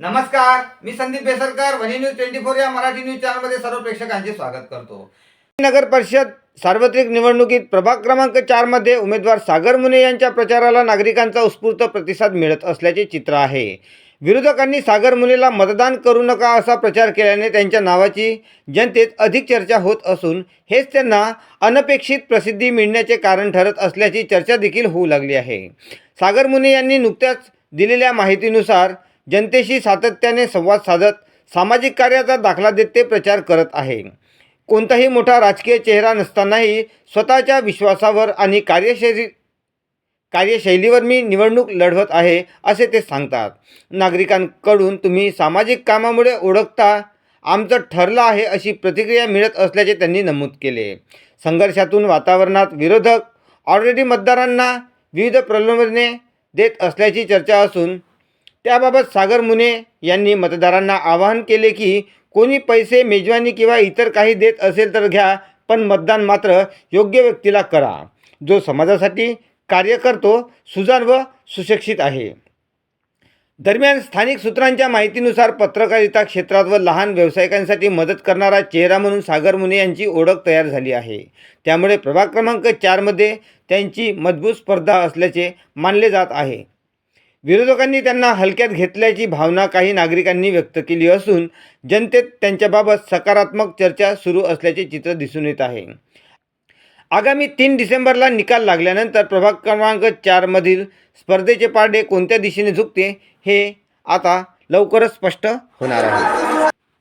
नमस्कार मी Sandeep Besarkar Vani news twenty four या Marathi news चॅनलमध्ये सर्व प्रेक्षकांचे स्वागत करतो. नगर परिषद सार्वत्रिक निवडणुकीत प्रभाग क्रमांक चारमध्ये उमेदवार सागर मुने यांच्या प्रचाराला नागरिकांचा उत्स्फूर्त प्रतिसाद मिळत असल्याचे चित्र आहे. विरोधकांनी सागर मुनेला मतदान करू नका असा प्रचार केल्याने त्यांच्या नावाची जनतेत अधिक चर्चा होत असून हेच त्यांना अनपेक्षित प्रसिद्धी मिळण्याचे कारण ठरत असल्याची चर्चा देखील होऊ लागली आहे. सागर मुने यांनी नुकत्याच दिलेल्या माहितीनुसार जनतेशी सातत्याने संवाद साधत सामाजिक कार्याचा दाखला देत ते प्रचार करत आहे. कोणताही मोठा राजकीय चेहरा नसतानाही स्वतःच्या विश्वासावर आणि कार्यशैली कार्यशैलीवर मी निवडणूक लढवत आहे असे ते सांगतात. नागरिकांकडून तुम्ही सामाजिक कामामुळे ओळखता आमचं ठरलं आहे अशी प्रतिक्रिया मिळत असल्याचे त्यांनी नमूद केले. संघर्षातून वातावरणात विरोधक ऑलरेडी मतदारांना विविध प्रलोभने देत असल्याची चर्चा असून त्याबाबत सागर मुने यांनी मतदारांना आवाहन केले की कोणी पैसे मेजवानी किंवा इतर काही देत असेल तर घ्या पण मतदान मात्र योग्य व्यक्तीला करा. जो समाजासाठी कार्य करतो सुजाण व सुशिक्षित आहे. दरम्यान स्थानिक सूत्रांच्या माहितीनुसार पत्रकारिता क्षेत्रात व लहान व्यावसायिकांसाठी मदत करणारा चेहरा म्हणून सागर मुने यांची ओळख तयार झाली आहे. त्यामुळे प्रभाग क्रमांक चारमध्ये त्यांची मजबूत स्पर्धा असल्याचे मानले जात आहे. विरोधकांनी त्यांना हलक्यात घेतल्याची भावना काही नागरिकांनी व्यक्त केली असून जनतेत त्यांच्याबाबत सकारात्मक चर्चा सुरू असल्याचे चित्र दिसून येत आहे. आगामी तीन डिसेंबरला निकाल लागल्यानंतर प्रभाग क्रमांक चारमधील स्पर्धेचे पारडे कोणत्या दिशेने झुकते हे आता लवकरच स्पष्ट होणार आहे.